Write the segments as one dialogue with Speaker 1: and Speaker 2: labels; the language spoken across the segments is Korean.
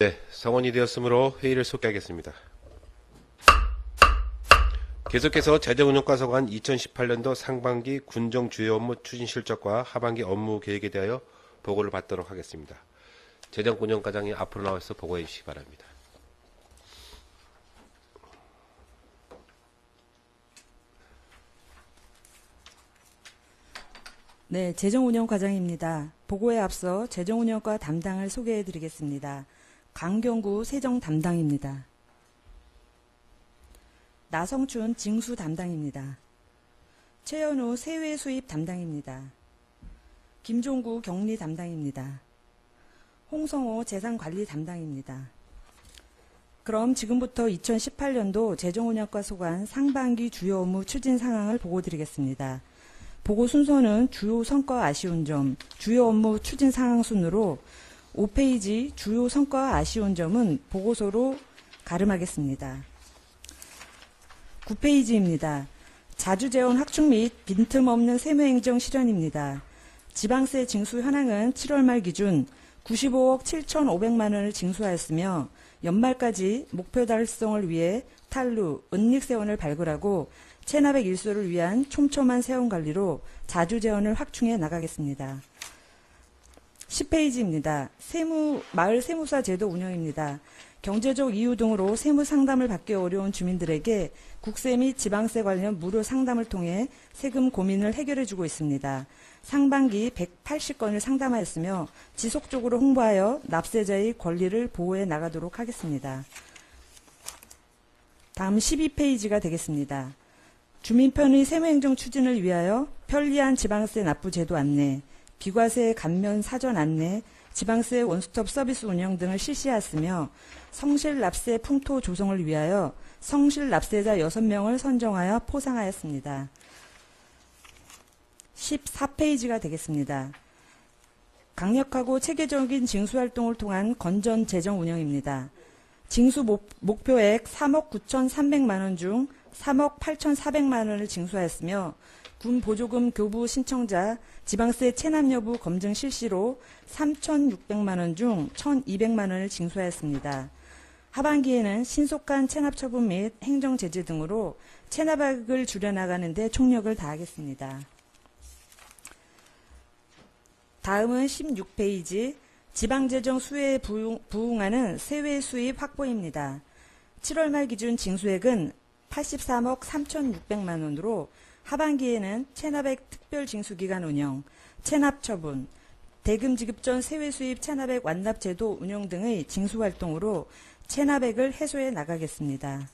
Speaker 1: 네, 성원이 되었으므로 회의를 소개하겠습니다. 계속해서 재정운영과서관 2018년도 상반기 군정 주요 업무 추진 실적과 하반기 업무 계획에 대하여 보고를 받도록 하겠습니다. 재정운영과장이 앞으로 나와서 보고해 주시기 바랍니다.
Speaker 2: 네, 재정운영과장입니다. 보고에 앞서 재정운영과 담당을 소개해 드리겠습니다. 강경구 세정 담당입니다. 나성춘 징수 담당입니다. 최현우 세외 수입 담당입니다. 김종구 격리 담당입니다. 홍성호 재산관리 담당입니다. 그럼 지금부터 2018년도 재정운영과 소관 상반기 주요 업무 추진 상황을 보고 드리겠습니다. 보고 순서는 주요 성과 아쉬운 점, 주요 업무 추진 상황 순으로 5페이지 주요 성과 아쉬운 점은 보고서로 가름하겠습니다. 9페이지입니다. 자주재원 확충 및 빈틈없는 세무행정 실현입니다. 지방세 징수 현황은 7월 말 기준 95억 7,500만 원을 징수하였으며 연말까지 목표 달성을 위해 탈루, 은닉세원을 발굴하고 체납액 일소를 위한 촘촘한 세원 관리로 자주재원을 확충해 나가겠습니다. 10페이지입니다. 세무, 마을 세무사 제도 운영입니다. 경제적 이유 등으로 세무 상담을 받기 어려운 주민들에게 국세 및 지방세 관련 무료 상담을 통해 세금 고민을 해결해 주고 있습니다. 상반기 180건을 상담하였으며 지속적으로 홍보하여 납세자의 권리를 보호해 나가도록 하겠습니다. 다음 12페이지가 되겠습니다. 주민 편의 세무행정 추진을 위하여 편리한 지방세 납부 제도 안내, 비과세 감면 사전 안내, 지방세 원스톱 서비스 운영 등을 실시하였으며 성실 납세 풍토 조성을 위하여 성실 납세자 6명을 선정하여 포상하였습니다. 14페이지가 되겠습니다. 강력하고 체계적인 징수활동을 통한 건전 재정 운영입니다. 징수 목, 목표액 3억 9,300만 원 중 3억 8,400만 원을 징수하였으며 군 보조금 교부 신청자 지방세 체납 여부 검증 실시로 3,600만 원 중 1,200만 원을 징수하였습니다. 하반기에는 신속한 체납 처분 및 행정 제재 등으로 체납액을 줄여나가는 데 총력을 다하겠습니다. 다음은 16페이지 지방재정 수혜에 부응, 부응하는 세외 수입 확보입니다. 7월 말 기준 징수액은 83억 3,600만 원으로 하반기에는 체납액 특별 징수 기간 운영, 체납 처분, 대금 지급 전 세외 수입 체납액 완납 제도 운영 등의 징수 활동으로 체납액을 해소해 나가겠습니다.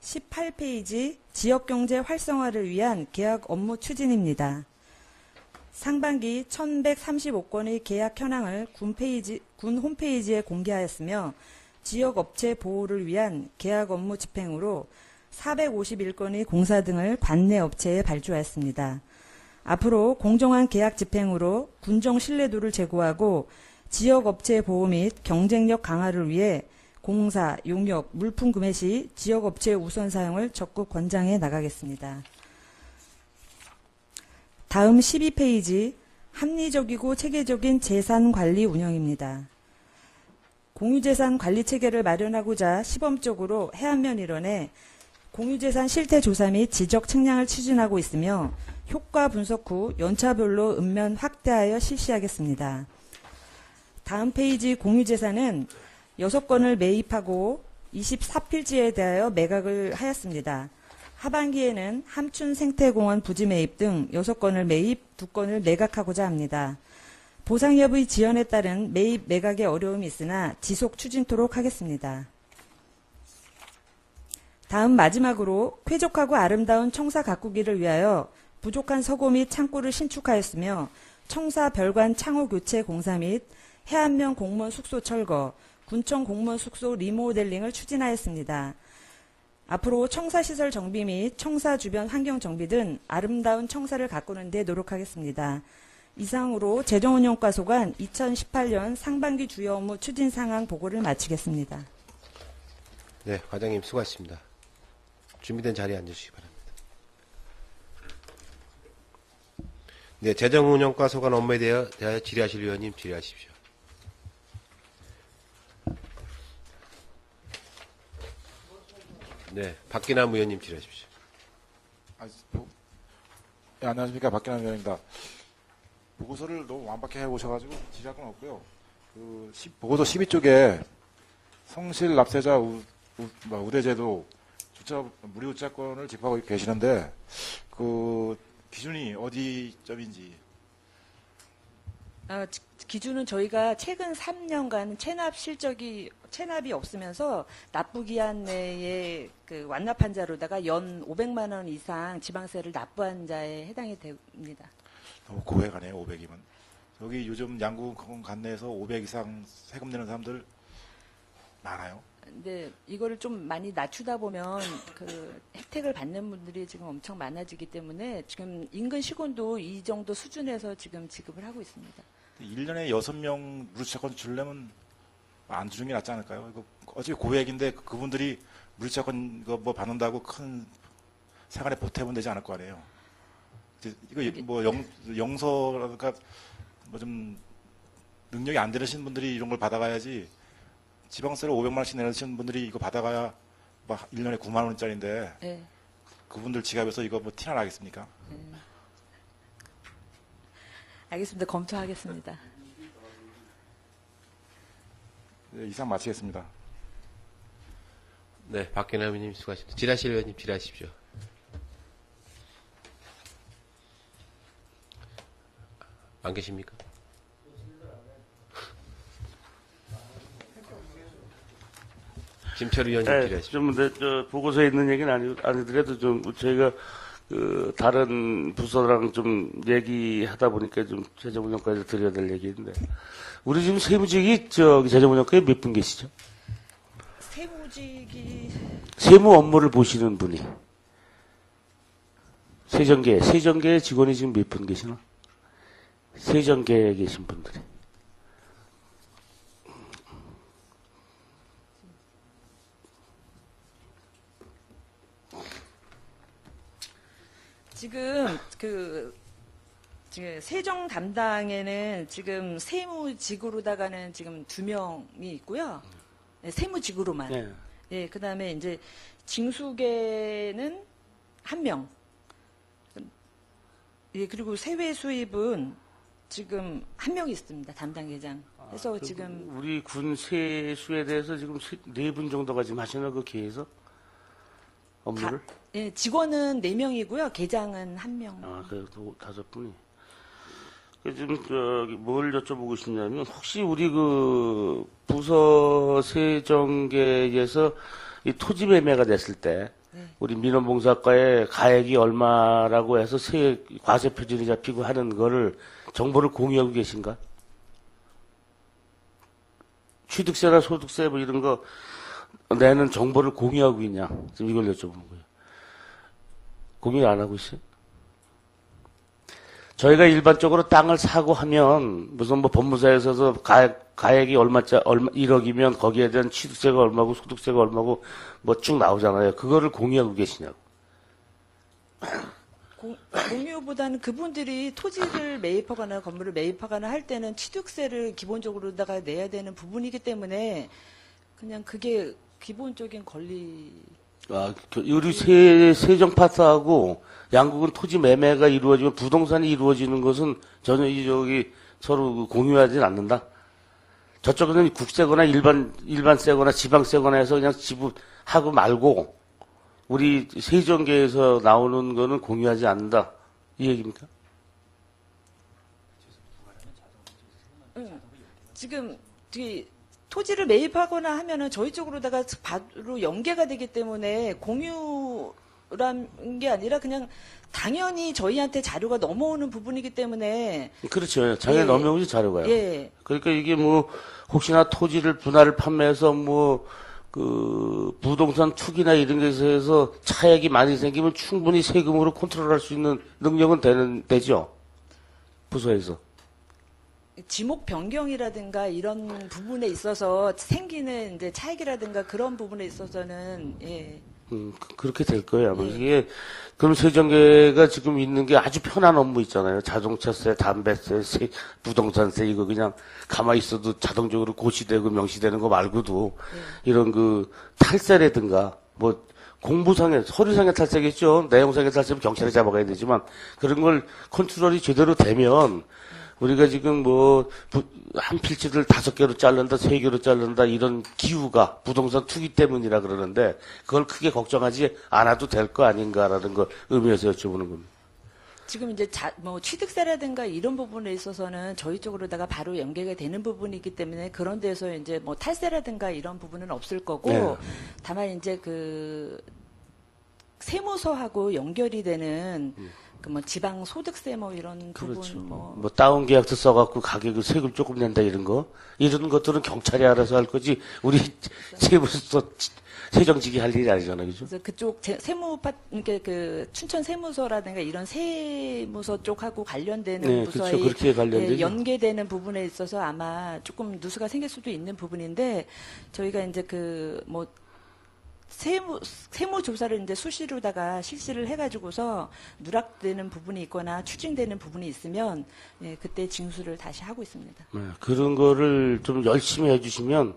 Speaker 2: 18페이지 지역경제 활성화를 위한 계약 업무 추진입니다. 상반기 1135건의 계약 현황을 군, 페이지, 군 홈페이지에 공개하였으며 지역 업체 보호를 위한 계약 업무 집행으로 451건의 공사 등을 관내 업체에 발주하였습니다. 앞으로 공정한 계약 집행으로 군정 신뢰도를 제고하고 지역 업체 보호 및 경쟁력 강화를 위해 공사, 용역, 물품 구매 시 지역 업체 우선 사용을 적극 권장해 나가겠습니다. 다음 12페이지 합리적이고 체계적인 재산 관리 운영입니다. 공유재산 관리 체계를 마련하고자 시범적으로 해안면 일원에 공유재산 실태 조사 및 지적 측량을 추진하고 있으며 효과 분석 후 연차별로 읍면 확대하여 실시하겠습니다. 다음 페이지 공유재산은 6건을 매입하고 24필지에 대하여 매각을 하였습니다. 하반기에는 함춘 생태공원 부지 매입 등 6건을 매입, 2건을 매각하고자 합니다. 보상 여부의 지연에 따른 매입 매각의 어려움이 있으나 지속 추진토록 하겠습니다. 다음 마지막으로 쾌적하고 아름다운 청사 가꾸기를 위하여 부족한 서고 및 창고를 신축하였으며 청사 별관 창호 교체 공사 및 해안면 공무원 숙소 철거, 군청 공무원 숙소 리모델링을 추진하였습니다. 앞으로 청사시설 정비 및 청사 주변 환경 정비 등 아름다운 청사를 가꾸는 데 노력하겠습니다. 이상으로 재정운영과 소관 2018년 상반기 주요 업무 추진 상황 보고를 마치겠습니다.
Speaker 1: 네, 과장님 수고하셨습니다. 준비된 자리에 앉으시기 바랍니다. 네, 재정운영과 소관 업무에 대하여, 질의하실 위원님 질의하십시오. 네, 박기남 의원님 질의하십시오.
Speaker 3: 네, 안녕하십니까 박기남 의원입니다. 보고서를 너무 완박해 오셔가지고 질의할 건 없고요. 그 보고서 12쪽에 성실 납세자 뭐, 우대제도 주차 무료 주차권을 짚어가고 계시는데 그 기준이 어디 점인지
Speaker 2: 아, 지- 기준은 저희가 최근 3년간 체납 실적이 체납이 없으면서 납부 기한 내에 그 완납한 자로다가 연 500만 원 이상 지방세를 납부한 자에 해당이 됩니다.
Speaker 3: 너무 고액하네요 500이면. 여기 요즘 양궁 관내에서 500 이상 세금 내는 사람들 많아요.
Speaker 2: 근데 이거를 좀 많이 낮추다 보면 그 혜택을 받는 분들이 지금 엄청 많아지기 때문에 지금 인근 시군도 이 정도 수준에서 지금 지급을 하고 있습니다.
Speaker 3: 1년에 6명 무주차권 주려면 안 주는 게 낫지 않을까요? 이거 어차피 고액인데 그분들이 무주차권 뭐 받는다고 큰 생활에 보태면 되지 않을 거 아니에요. 이거 뭐 영, 영서라든가 뭐 좀 능력이 안 되시는 분들이 이런 걸 받아가야지 지방세를 500만 원씩 내시는 분들이 이거 받아가야 뭐 1년에 9만 원짜리인데
Speaker 2: 네.
Speaker 3: 그분들 지갑에서 이거 뭐 티나 나겠습니까?
Speaker 2: 알겠습니다. 검토하겠습니다.
Speaker 3: 네, 이상 마치겠습니다.
Speaker 1: 네, 박기남 의원님 수고하십니다. 지라실 의원님 질의하십시오. 안 계십니까? 김철 의원님
Speaker 4: 네. 좀, 네, 저, 보고서에 있는 얘기는 아니, 아니더라도 좀, 저희가, 그, 다른 부서랑 좀 얘기하다 보니까 좀 재정운영과에서 드려야 될 얘기인데. 우리 지금 세무직이 저기 재정운영과에 몇 분 계시죠?
Speaker 2: 세무직이
Speaker 4: 세무 업무를 보시는 분이. 세정계, 세정계 직원이 지금 몇 분 계시나? 세정계에 계신 분들이.
Speaker 2: 지금 그 지금 세정 담당에는 지금 세무직으로다가는 지금 두 명이 있고요. 네, 세무직으로만.
Speaker 4: 네.
Speaker 2: 예, 그 다음에 이제 징수계는 한 명. 예, 그리고 세외 수입은 지금 한명 있습니다. 담당 계장. 그래서
Speaker 4: 그,
Speaker 2: 지금
Speaker 4: 우리 군 세수에 대해서 지금 네 분 정도가 지금 하시는 그 계에서 업무를?
Speaker 2: 예, 직원은 네 명이고요. 계장은 한 명.
Speaker 4: 아, 그래도 다섯 분이. 그 지금 저기 뭘 여쭤보고 싶냐면 혹시 우리 그 부서 세정계에서 이 토지 매매가 됐을 때
Speaker 2: 네.
Speaker 4: 우리 민원봉사과의 가액이 얼마라고 해서 세 과세 표준이 잡히고 하는 거를 정보를 공유하고 계신가? 취득세나 소득세 뭐 이런 거 내는 정보를 공유하고 있냐? 지금 이걸 여쭤보는 거예요. 공유 안 하고 있어요? 저희가 일반적으로 땅을 사고 하면 무슨 뭐 법무사에서도 가액, 가액이 얼마짜 얼마 1억이면 거기에 대한 취득세가 얼마고 소득세가 얼마고 뭐 쭉 나오잖아요. 그거를 공유하고 계시냐고.
Speaker 2: 공, 공유보다는 그분들이 토지를 매입하거나 건물을 매입하거나 할 때는 취득세를 기본적으로다가 내야 되는 부분이기 때문에 그냥 그게 기본적인 권리.
Speaker 4: 아, 그 우리 세, 세정 파트하고 양국은 토지 매매가 이루어지면 부동산이 이루어지는 것은 전혀 이 저기 서로 그 공유하진 않는다. 저쪽에는 국세거나 일반 일반세거나 지방세거나 해서 그냥 지불하고 말고 우리 세정계에서 나오는 거는 공유하지 않는다. 이 얘기입니까?
Speaker 2: 지금 이 토지를 매입하거나 하면은 저희 쪽으로다가 바로 연계가 되기 때문에 공유란 게 아니라 그냥 당연히 저희한테 자료가 넘어오는 부분이기 때문에
Speaker 4: 그렇죠. 장에
Speaker 2: 예.
Speaker 4: 넘어오지 자료가요.
Speaker 2: 예.
Speaker 4: 그러니까 이게 뭐 혹시나 토지를 분할을 판매해서 뭐 그 부동산 투기나 이런 것에 해서 차액이 많이 생기면 충분히 세금으로 컨트롤할 수 있는 능력은 되는 되죠. 부서에서.
Speaker 2: 지목 변경이라든가 이런 부분에 있어서 생기는 이제 차익이라든가 그런 부분에 있어서는 예.
Speaker 4: 음, 그- 그렇게 될 거예요. 아마 이게 그럼 세정계가 지금 있는 게 아주 편한 업무 있잖아요. 자동차세, 담배세, 세, 부동산세 이거 그냥 가만히 있어도 자동적으로 고시되고 명시되는 거 말고도 이런 그 탈세라든가 뭐 공부상의 서류상의 탈세겠죠. 내용상의 탈세면 경찰이 잡아가야 되지만 그런 걸 컨트롤이 제대로 되면 우리가 지금 뭐 한 필지를 다섯 개로 자른다, 세 개로 자른다 이런 기후가 부동산 투기 때문이라 그러는데 그걸 크게 걱정하지 않아도 될 거 아닌가라는 걸 의미해서 여쭤보는 겁니다.
Speaker 2: 지금 이제 자, 뭐 취득세라든가 이런 부분에 있어서는 저희 쪽으로다가 바로 연계가 되는 부분이기 때문에 그런 데서 이제 뭐 탈세라든가 이런 부분은 없을 거고
Speaker 4: 네.
Speaker 2: 다만 이제 그 세무서하고 연결이 되는 그 뭐 지방 소득세 뭐 이런
Speaker 4: 그렇죠.
Speaker 2: 부분 뭐
Speaker 4: 뭐 다운 계약서 써갖고 가격을 세금 조금 낸다 이런 거 이런 것들은 경찰이 알아서 할 거지 우리 세무서 세정직이 할 일이 아니잖아요, 그죠?
Speaker 2: 그래서 그쪽 제- 세무 파 그러니까 그 춘천 세무서라든가 이런 세무서 쪽하고 관련되는
Speaker 4: 네,
Speaker 2: 부서에
Speaker 4: 그렇죠.
Speaker 2: 예, 연계되는 부분에 있어서 아마 조금 누수가 생길 수도 있는 부분인데 저희가 이제 그뭐 세무 세무 조사를 이제 수시로다가 실시를 해가지고서 누락되는 부분이 있거나 추징되는 부분이 있으면 예, 그때 징수를 다시 하고 있습니다.
Speaker 4: 네, 그런 거를 좀 열심히 해주시면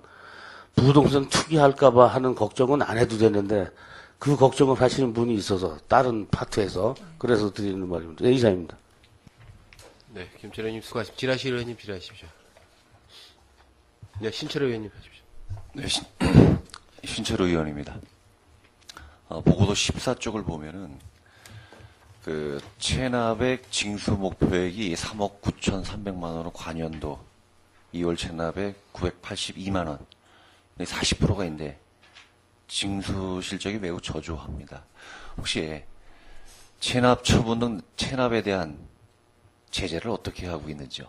Speaker 4: 부동산 투기할까봐 하는 걱정은 안 해도 되는데 그 걱정을 하시는 분이 있어서 다른 파트에서 그래서 드리는 말입니다. 네, 이상입니다.
Speaker 1: 네, 김철 의원님 수고하십시오. 지라시 의원님 질의하십시오. 네, 신철 의원님 하십시오.
Speaker 5: 네, 신, 신철 의원입니다. 어, 보고서 14쪽을 보면은 그 체납액 징수 목표액이 3억 9,300만 원으로 관연도 2월 체납액 982만 원. 40%가 있는데 징수 실적이 매우 저조합니다. 혹시 체납 처분 등 체납에 대한 제재를 어떻게 하고 있는지요?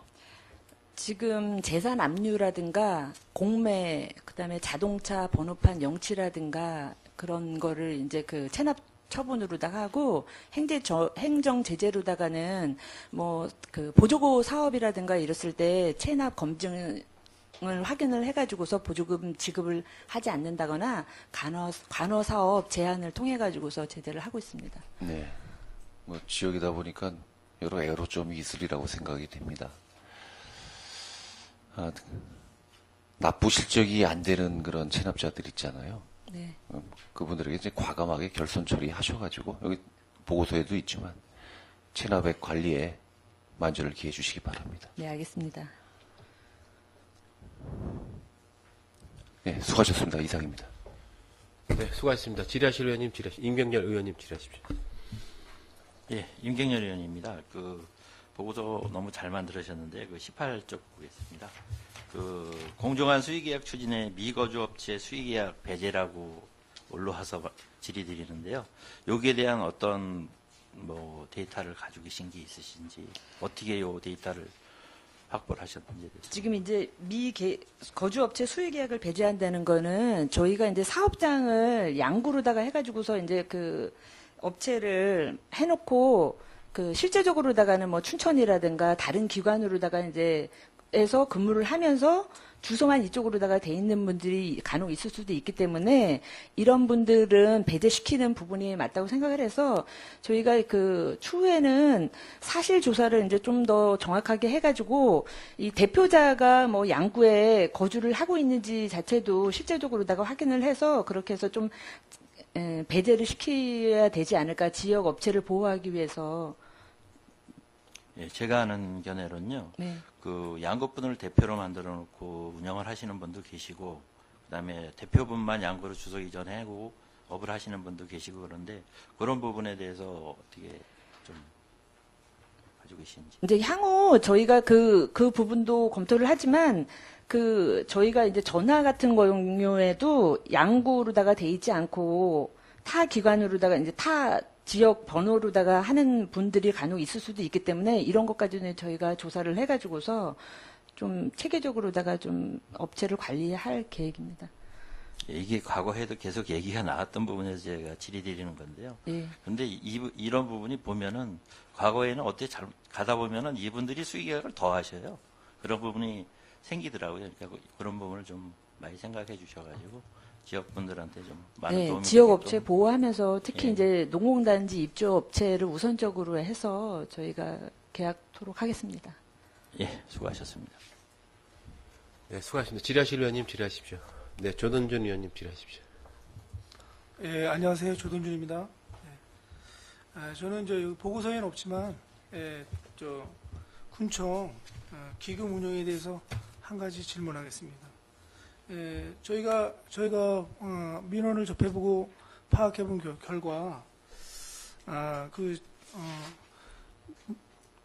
Speaker 2: 지금 재산 압류라든가 공매 그다음에 자동차 번호판 영치라든가 그런 거를 이제 그 체납 처분으로다가 하고 행제 저, 행정 제재로다가는 뭐 그 보조고 사업이라든가 이랬을 때 체납 검증 을 확인을 해가지고서 보조금 지급을 하지 않는다거나 간호 간호 사업 제한을 통해 가지고서 제재를 하고 있습니다.
Speaker 5: 네. 뭐 지역이다 보니까 여러 애로점이 있으리라고 생각이 됩니다. 아, 납부 실적이 안 되는 그런 체납자들 있잖아요.
Speaker 2: 네.
Speaker 5: 어, 그분들에게 이제 과감하게 결손 처리하셔가지고 여기 보고서에도 있지만 체납액 관리에 만전을 기해 주시기 바랍니다.
Speaker 2: 네, 알겠습니다.
Speaker 5: 네, 수고하셨습니다. 이상입니다.
Speaker 1: 네, 수고하셨습니다. 지라시 의원님 질의하십시오. 임경렬 의원님 질의하십시오.
Speaker 6: 예, 임경렬 의원입니다. 그 보고서 너무 잘 만들으셨는데 그 18쪽 보겠습니다. 그 공정한 수의계약 추진에 미거주 업체 수의계약 배제라고 올라와서 질의드리는데요. 여기에 대한 어떤 뭐 데이터를 가지고 계신 게 있으신지 어떻게 요 데이터를 확보를 하셨는지.
Speaker 2: 지금 이제 미 개- 거주업체 수의 계약을 배제한다는 거는 저희가 이제 사업장을 양구로다가 해가지고서 이제 그 업체를 해놓고 그 실제적으로다가는 뭐 춘천이라든가 다른 기관으로다가 이제 에서 근무를 하면서 주소만 이쪽으로다가 돼 있는 분들이 간혹 있을 수도 있기 때문에 이런 분들은 배제시키는 부분이 맞다고 생각을 해서 저희가 그 추후에는 사실 조사를 이제 좀 더 정확하게 해가지고 이 대표자가 뭐 양구에 거주를 하고 있는지 자체도 실제적으로다가 확인을 해서 그렇게 해서 좀 에, 배제를 시켜야 되지 않을까 지역 업체를 보호하기 위해서
Speaker 6: 예, 제가 아는 견해로는요.
Speaker 2: 네.
Speaker 6: 그 양구분을 대표로 만들어 놓고 운영을 하시는 분도 계시고 그다음에 대표분만 양구로 주소 이전하고 업을 하시는 분도 계시고 그런데 그런 부분에 대해서 어떻게 좀 가지고 계신지.
Speaker 2: 이제 향후 저희가 그, 그 부분도 검토를 하지만 그 저희가 이제 전화 같은 경우에도 양구로다가 돼 있지 않고 타 기관으로다가 이제 타 지역 번호로다가 하는 분들이 간혹 있을 수도 있기 때문에 이런 것까지는 저희가 조사를 해가지고서 좀 체계적으로다가 좀 업체를 관리할 계획입니다.
Speaker 6: 예, 이게 과거에도 계속 얘기가 나왔던 부분에서 제가 질의드리는 건데요.
Speaker 2: 예.
Speaker 6: 근데 이, 이런 부분이 보면은 과거에는 어떻게 잘 가다 보면은 이분들이 수익액을 더 하셔요. 그런 부분이 생기더라고요. 그러니까 그- 그런 부분을 좀 많이 생각해 주셔가지고 지역 분들한테 좀 많은
Speaker 2: 네,
Speaker 6: 도움이
Speaker 2: 지역
Speaker 6: 되게끔
Speaker 2: 업체 보호하면서 특히
Speaker 6: 예.
Speaker 2: 이제 농공단지 입주 업체를 우선적으로 해서 저희가 계약토록 하겠습니다.
Speaker 6: 예, 수고하셨습니다.
Speaker 1: 네, 수고하셨습니다. 지라시 의원님 질의하십시오. 네, 조던준 의원님 질의하십시오.
Speaker 7: 예, 안녕하세요. 조동준입니다. 예. 아, 저는 저 보고서에는 없지만 예, 저 군청 어, 기금 운영에 대해서 한 가지 질문하겠습니다. 예, 저희가 저희가 어, 민원을 접해보고 파악해본 결- 결과 아, 그 어,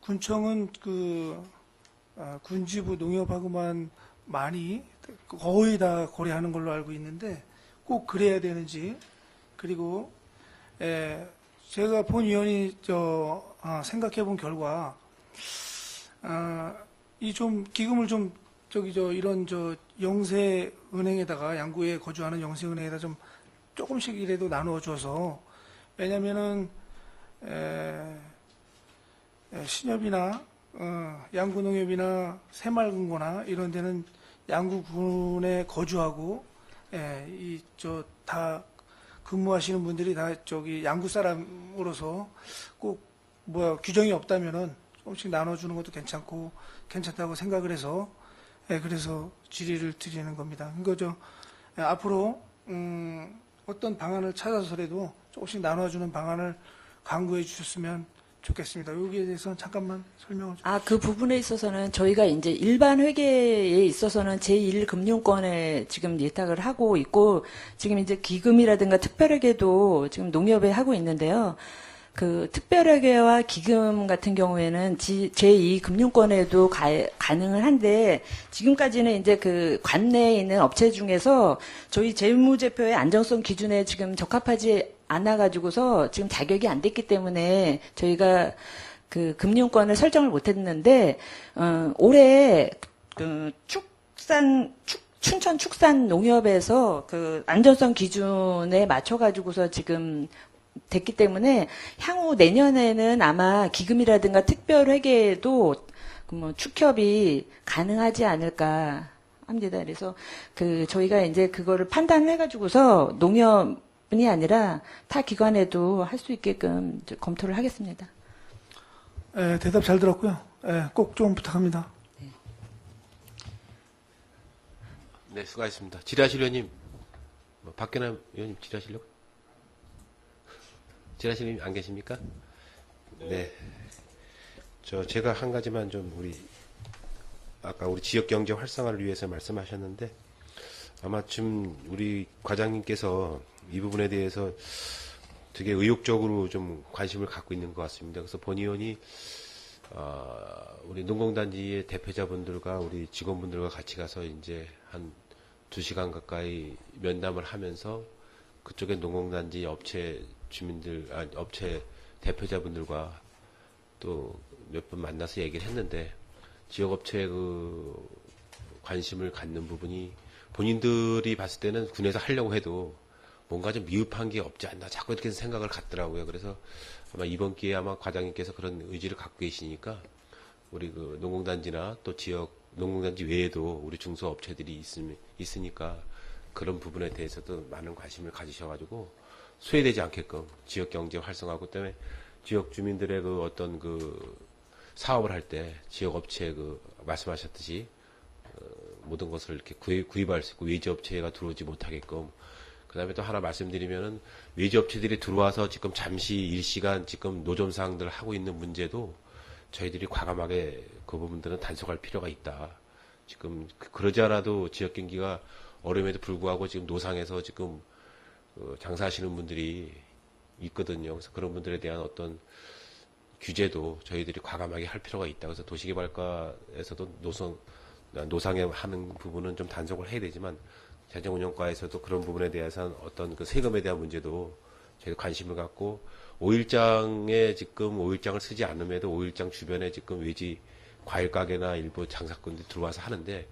Speaker 7: 군청은 그 아, 군지부 농협하고만 많이 거의 다 거래하는 걸로 알고 있는데 꼭 그래야 되는지 그리고 에, 제가 본 위원이 저 생각해 본 결과 아, 이 좀 기금을 좀 저기 저 이런 저 영세 은행에다가 양구에 거주하는 영세 은행에다 좀 조금씩이라도 나누어 줘서 왜냐면은 에, 에, 신협이나 어, 양구농협이나 새마을금고나 이런 데는 양구군에 거주하고 예, 이저 다 근무하시는 분들이 다 저기 양구 사람으로서 꼭 뭐야 규정이 없다면은 조금씩 나눠주는 것도 괜찮고 괜찮다고 생각을 해서 예, 그래서 질의를 드리는 겁니다. 그거죠. 예, 앞으로 음, 어떤 방안을 찾아서라도 조금씩 나눠주는 방안을 강구해 주셨으면 좋겠습니다. 여기에 대해서는 잠깐만 설명을 좀.
Speaker 2: 아, 그 부분에 있어서는 저희가 이제 일반 회계에 있어서는 제1금융권에 지금 예탁을 하고 있고, 지금 이제 기금이라든가 특별회계도 지금 농협에 하고 있는데요. 그 특별회계와 기금 같은 경우에는 제2 금융권에도 가능을 한데, 지금까지는 이제 그 관내에 있는 업체 중에서 저희 재무제표의 안정성 기준에 지금 적합하지 않아 가지고서 지금 자격이 안 됐기 때문에 저희가 그 금융권을 설정을 못 했는데 어, 올해 그 축산 축, 춘천 축산 농협에서 그 안전성 기준에 맞춰 가지고서 지금 됐기 때문에 향후 내년에는 아마 기금이라든가 특별 회계에도 그뭐 축협이 가능하지 않을까 합니다. 그래서 그 저희가 이제 그거를 판단을 해가지고서 농협뿐이 아니라 타 기관에도 할 수 있게끔 이제 검토를 하겠습니다.
Speaker 7: 예, 대답 잘 들었고요. 예, 꼭좀 부탁합니다.
Speaker 1: 네, 수고하셨습니다. 지라실 의원님, 뭐, 박근혜 의원님 지라실려고? 지라실 의원님 안 계십니까? 네. 저, 제가 한 가지만 좀 우리, 아까 우리 지역 경제 활성화를 위해서 말씀하셨는데, 아마 지금 우리 과장님께서 이 부분에 대해서 되게 의욕적으로 좀 관심을 갖고 있는 것 같습니다. 그래서 본 의원이 어, 우리 농공단지의 대표자분들과 우리 직원분들과 같이 가서 이제 한 두 시간 가까이 면담을 하면서 그쪽에 농공단지 업체 주민들, 아, 업체 대표자분들과 또몇번 만나서 얘기를 했는데 지역 업체의 그 관심을 갖는 부분이 본인들이 봤을 때는 군에서 하려고 해도 뭔가 좀 미흡한 게 없지 않나 자꾸 이렇게 생각을 갖더라고요. 그래서 아마 이번 기회에 아마 과장님께서 그런 의지를 갖고 계시니까 우리 그 농공단지나 또 지역 농공단지 외에도 우리 중소업체들이 있으니, 있으니까 그런 부분에 대해서도 많은 관심을 가지셔가지고 소외되지 않게끔 지역 경제 활성화하고 때문에 지역 주민들의 그 어떤 그 사업을 할 때 지역 업체 그 말씀하셨듯이 어, 모든 것을 이렇게 구입, 구입 할 수 있고 외지 업체가 들어오지 못하게끔 그다음에 또 하나 말씀드리면은 외지 업체들이 들어와서 지금 잠시 일시간 지금 노점 사항들 하고 있는 문제도 저희들이 과감하게 그 부분들은 단속할 필요가 있다. 지금 그- 그러지 않아도 지역 경기가 어려움에도 불구하고 지금 노상에서 지금 어, 장사하시는 분들이 있거든요. 그래서 그런 분들에 대한 어떤 규제도 저희들이 과감하게 할 필요가 있다. 그래서 도시개발과에서도 노선 노상에 하는 부분은 좀 단속을 해야 되지만 재정운영과에서도 그런 부분에 대해서는 어떤 그 세금에 대한 문제도 저희 관심을 갖고 5일장에 지금 5일장을 쓰지 않음에도 5일장 주변에 지금 외지 과일 가게나 일부 장사꾼들이 들어와서 하는데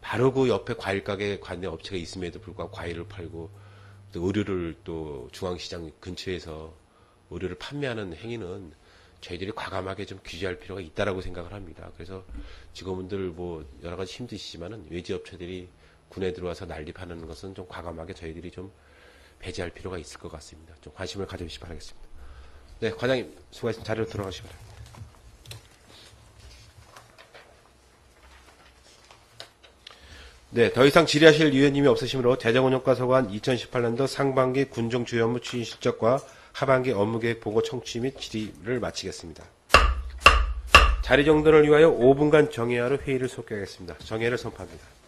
Speaker 1: 바로 그 옆에 과일 가게 관내 업체가 있음에도 불구하고 과일을 팔고 또 의류를 또 중앙시장 근처에서 의류를 판매하는 행위는 저희들이 과감하게 좀 규제할 필요가 있다라고 생각을 합니다. 그래서 직원분들 뭐 여러 가지 힘드시지만은 외지 업체들이 군에 들어와서 난립하는 것은 좀 과감하게 저희들이 좀 배제할 필요가 있을 것 같습니다. 좀 관심을 가져주시기 바라겠습니다. 네, 과장님 수고하셨습니다. 자리로 들어가시기 바랍니다. 네, 더 이상 질의하실 위원님이 없으시므로 재정운영과서관 2018년도 상반기 군정 주요 업무 추진 실적과 하반기 업무계획 보고 청취 및 질의를 마치겠습니다. 자리 정돈을 위하여 5분간 정회하로 회의를 속개하겠습니다. 정회를 선포합니다.